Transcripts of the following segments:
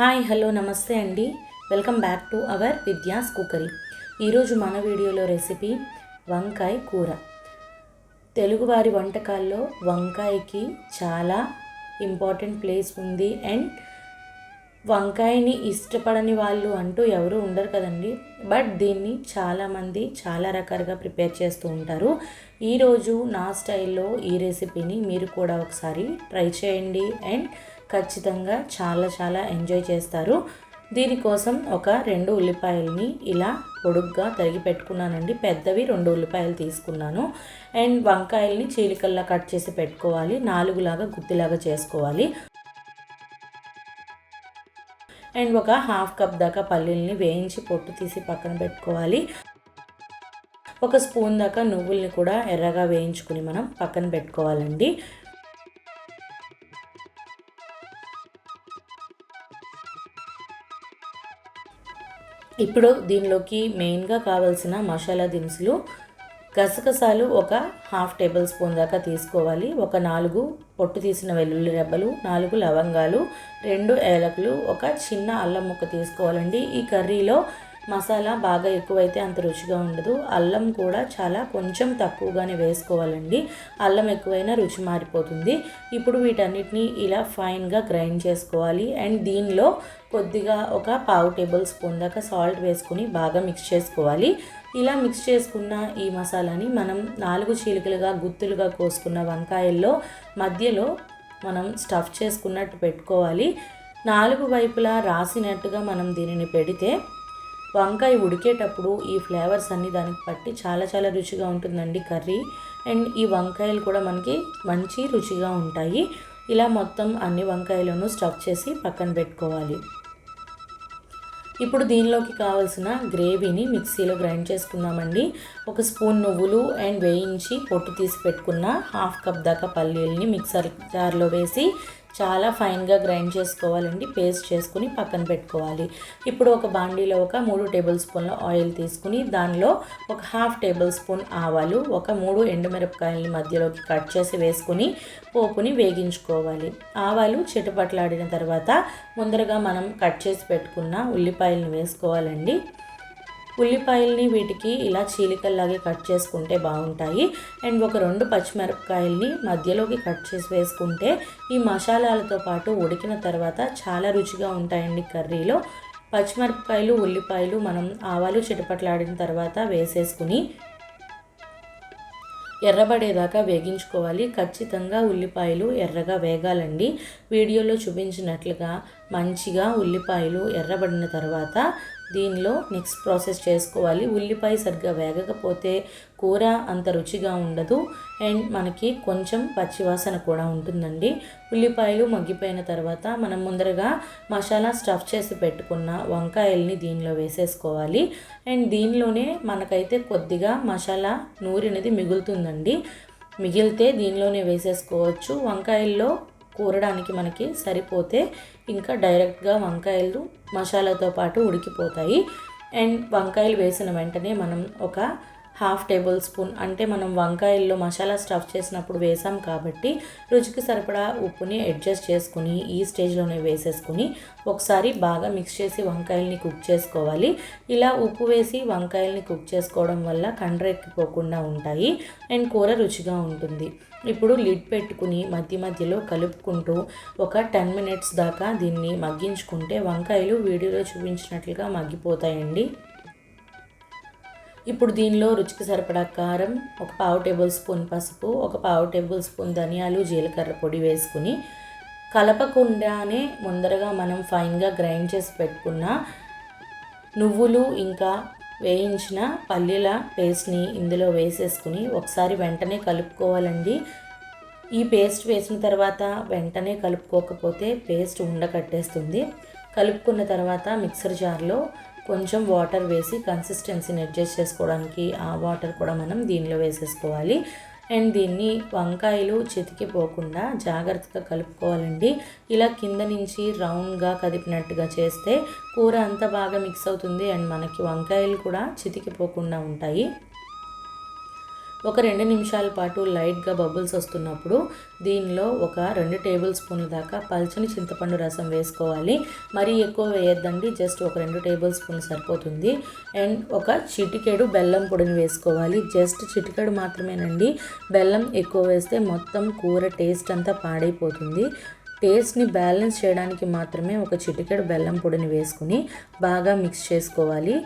Hi hello నమస్తే అండి. Welcome back to our Vidya's cookery. ఈరోజు మన వీడియోలో రెసిపీ వంకాయ కూర. తెలుగువారి వంటకాల్లో వంకాయకి చాలా ఇంపార్టెంట్ ప్లేస్ ఉంది. అండ్ వంకాయని ఇష్టపడని వాళ్ళు అంటూ ఎవరు ఉండరు కదండి. బట్ దీన్ని చాలామంది చాలా రకాలుగా ప్రిపేర్ చేస్తూ ఉంటారు. ఈరోజు నా స్టైల్లో ఈ రెసిపీని మీరు కూడా ఒకసారి ట్రై చేయండి. అండ్ ఖచ్చితంగా చాలా చాలా ఎంజాయ్ చేస్తారు. దీనికోసం ఒక రెండు ఉల్లిపాయలని ఇలా పొడుగ్గా తరిగి పెట్టుకున్నానండి. పెద్దవి రెండు ఉల్లిపాయలు తీసుకున్నాను. అండ్ వంకాయల్ని చీలికల్లా కట్ చేసి పెట్టుకోవాలి. నాలుగులాగా గుత్తిలాగా చేసుకోవాలి. అండ్ ఒక హాఫ్ కప్ దాకా పల్లీల్ని వేయించి పొట్టు తీసి పక్కన పెట్టుకోవాలి. ఒక స్పూన్ దాకా నువ్వుల్ని కూడా ఎర్రగా వేయించుకుని మనం పక్కన పెట్టుకోవాలండి. ఇప్పుడు దీనిలోకి మెయిన్గా కావాల్సిన మసాలా దినుసులు గసగసాలు ఒక హాఫ్ టేబుల్ స్పూన్ దాకా తీసుకోవాలి. ఒక నాలుగు పొట్టు తీసిన వెల్లుల్లి రెబ్బలు నాలుగు లవంగాలు రెండు ఏలకులు ఒక చిన్న అల్లం ముక్క తీసుకోవాలండి. ఈ కర్రీలో మసాలా బాగా ఎక్కువైతే అంత రుచిగా ఉండదు. అల్లం కూడా చాలా కొంచెం తక్కువగానే వేసుకోవాలండి. అల్లం ఎక్కువైనా రుచి మారిపోతుంది. ఇప్పుడు వీటన్నిటిని ఇలా ఫైన్గా గ్రైండ్ చేసుకోవాలి. అండ్ దీనిలో కొద్దిగా ఒక పావు టేబుల్ స్పూన్ దాకా సాల్ట్ వేసుకుని బాగా మిక్స్ చేసుకోవాలి. ఇలా మిక్స్ చేసుకున్న ఈ మసాలాని మనం నాలుగు చీలికలుగా గుత్తులుగా కోసుకున్న వంకాయల్లో మధ్యలో మనం స్టఫ్ చేసుకున్నట్టు పెట్టుకోవాలి. నాలుగు వైపులా రాసినట్టుగా మనం దీనిని పెడితే వంకాయ ఉడికేటప్పుడు ఈ ఫ్లేవర్స్ అన్నీ దానికి పట్టి చాలా చాలా రుచిగా ఉంటుందండి కర్రీ. అండ్ ఈ వంకాయలు కూడా మనకి మంచి రుచిగా ఉంటాయి. ఇలా మొత్తం అన్ని వంకాయలను స్టఫ్ చేసి పక్కన పెట్టుకోవాలి. ఇప్పుడు దీనిలోకి కావాల్సిన గ్రేవీని మిక్సీలో గ్రైండ్ చేసుకుందామండి. ఒక స్పూన్ నువ్వులు అండ్ వేయించి పొట్టు తీసి పెట్టుకున్న హాఫ్ కప్ దాకా పల్లీలని మిక్సర్ జార్లో వేసి చాలా ఫైన్గా గ్రైండ్ చేసుకోవాలండి పేస్ట్ చేసుకుని పక్కన పెట్టుకోవాలి. ఇప్పుడు ఒక బాండీలో ఒక మూడు టేబుల్ స్పూన్ల ఆయిల్ తీసుకుని దానిలో ఒక హాఫ్ టేబుల్ స్పూన్ ఆవాలు ఒక మూడు ఎండుమిరపకాయలని మధ్యలోకి కట్ చేసి వేసుకుని పోపుని వేగించుకోవాలి. ఆవాలు చిటపట్లాడిన తర్వాత ముందరగా మనం కట్ చేసి పెట్టుకున్న ఉల్లిపాయలను వేసుకోవాలండి. ఉల్లిపాయల్ని వీటికి ఇలా చీలికల్లాగే కట్ చేసుకుంటే బాగుంటాయి. అండ్ ఒక రెండు పచ్చిమిరపకాయల్ని మధ్యలోకి కట్ చేసి వేసుకుంటే ఈ మసాలాలతో పాటు ఉడికిన తర్వాత చాలా రుచిగా ఉంటాయండి కర్రీలో. పచ్చిమిరపకాయలు ఉల్లిపాయలు మనం ఆవాలు చిటపట్లాడిన తర్వాత వేసేసుకుని ఎర్రబడేదాకా వేగించుకోవాలి. ఖచ్చితంగా ఉల్లిపాయలు ఎర్రగా వేగాలండి. వీడియోలో చూపించినట్లుగా మంచిగా ఉల్లిపాయలు ఎర్రబడిన తర్వాత దీనిలో నెక్స్ట్ ప్రాసెస్ చేసుకోవాలి. ఉల్లిపాయ సరిగ్గా వేగకపోతే కూర అంత రుచిగా ఉండదు. అండ్ మనకి కొంచెం పచ్చివాసన కూడా ఉంటుందండి. ఉల్లిపాయలు మగ్గిపోయిన తర్వాత మనం ముందరగా మసాలా స్టఫ్ చేసి పెట్టుకున్న వంకాయల్ని దీనిలో వేసేసుకోవాలి. అండ్ దీనిలోనే మనకైతే కొద్దిగా మసాలా నూరినది మిగులుతుందండి. మిగిలితే దీనిలోనే వేసేసుకోవచ్చు. వంకాయల్లో కూరడానికి మనకి సరిపోతే ఇంకా డైరెక్ట్గా వంకాయలు మసాలాతో పాటు ఉడికిపోతాయి. అండ్ వంకాయలు వేసిన వెంటనే మనం ఒక హాఫ్ టేబుల్ స్పూన్ అంటే మనం వంకాయల్లో మసాలా స్టఫ్ చేసినప్పుడు వేసాం కాబట్టి రుచికి సరిపడా ఉప్పుని అడ్జస్ట్ చేసుకుని ఈ స్టేజ్లోనే వేసేసుకుని ఒకసారి బాగా మిక్స్ చేసి వంకాయల్ని కుక్ చేసుకోవాలి. ఇలా ఉప్పు వేసి వంకాయల్ని కుక్ చేసుకోవడం వల్ల కండ్రెక్కిపోకుండా ఉంటాయి అండ్ కూర రుచిగా ఉంటుంది. ఇప్పుడు లిడ్ పెట్టుకుని మధ్య మధ్యలో కలుపుకుంటూ ఒక టెన్ మినిట్స్ దాకా దీన్ని మగ్గించుకుంటే వంకాయలు వీడియోలో చూపించినట్లుగా మగ్గిపోతాయండి. ఇప్పుడు దీనిలో రుచికి సరిపడా కారం ఒక పావు టేబుల్ స్పూన్ పసుపు ఒక పావు టేబుల్ స్పూన్ ధనియాలు జీలకర్ర పొడి వేసుకుని కలపకుండానే ముందరగా మనం ఫైన్గా గ్రైండ్ చేసి పెట్టుకున్న నువ్వులు ఇంకా వేయించిన పల్లీల పేస్ట్ని ఇందులో వేసేసుకుని ఒకసారి వెంటనే కలుపుకోవాలండి. ఈ పేస్ట్ వేసిన తర్వాత వెంటనే కలుపుకోకపోతే పేస్ట్ ఉండకట్టేస్తుంది. కలుపుకున్న తర్వాత మిక్సర్ జార్లో కొంచెం వాటర్ వేసి కన్సిస్టెన్సీని అడ్జస్ట్ చేసుకోవడానికి ఆ వాటర్ కూడా మనం దీనిలో వేసేసుకోవాలి. అండ్ దీన్ని వంకాయలు చితికిపోకుండా జాగ్రత్తగా కలుపుకోవాలండి. ఇలా కింద నుంచి రౌండ్గా కదిపినట్టుగా చేస్తే కూర అంతా బాగా మిక్స్ అవుతుంది. అండ్ మనకి వంకాయలు కూడా చితికిపోకుండా ఉంటాయి. ఒక రెండు నిమిషాల పాటు లైట్గా బబుల్స్ వస్తున్నప్పుడు దీనిలో ఒక రెండు టేబుల్ స్పూన్ల దాకా పల్చని చింతపండు రసం వేసుకోవాలి. మరీ ఎక్కువ వేయొద్దండి జస్ట్ ఒక రెండు టేబుల్ స్పూన్లు సరిపోతుంది. అండ్ ఒక చిటికెడు బెల్లం పొడిని వేసుకోవాలి. జస్ట్ చిటికెడు మాత్రమేనండి. బెల్లం ఎక్కువ వేస్తే మొత్తం కూర టేస్ట్ అంతా పాడైపోతుంది. టేస్ట్ని బ్యాలెన్స్ చేయడానికి మాత్రమే ఒక చిటికెడు బెల్లం పొడిని వేసుకుని బాగా మిక్స్ చేసుకోవాలి.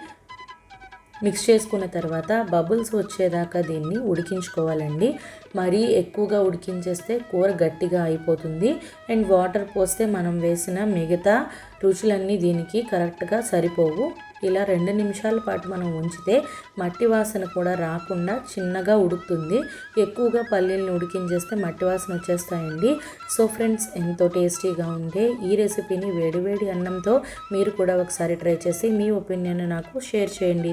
మిక్స్ చేసుకున్న తర్వాత బబుల్స్ వచ్చేదాకా దీన్ని ఉడికించుకోవాలండి. మరీ ఎక్కువగా ఉడికించేస్తే కూర గట్టిగా అయిపోతుంది. అండ్ వాటర్ పోస్తే మనం వేసిన మిగతా రుచులన్నీ దీనికి కరెక్ట్గా సరిపోవు. ఇలా రెండు నిమిషాల పాటు మనం ఉంచితే మట్టి వాసన కూడా రాకుండా చిన్నగా ఉడుకుతుంది. ఎక్కువగా పల్లీలను ఉడికించేస్తే మట్టి వాసన వచ్చేస్తాయండి. సో ఫ్రెండ్స్ ఎంతో టేస్టీగా ఉండే ఈ రెసిపీని వేడివేడి అన్నంతో మీరు కూడా ఒకసారి ట్రై చేసి మీ ఒపీనియన్ నాకు షేర్ చేయండి.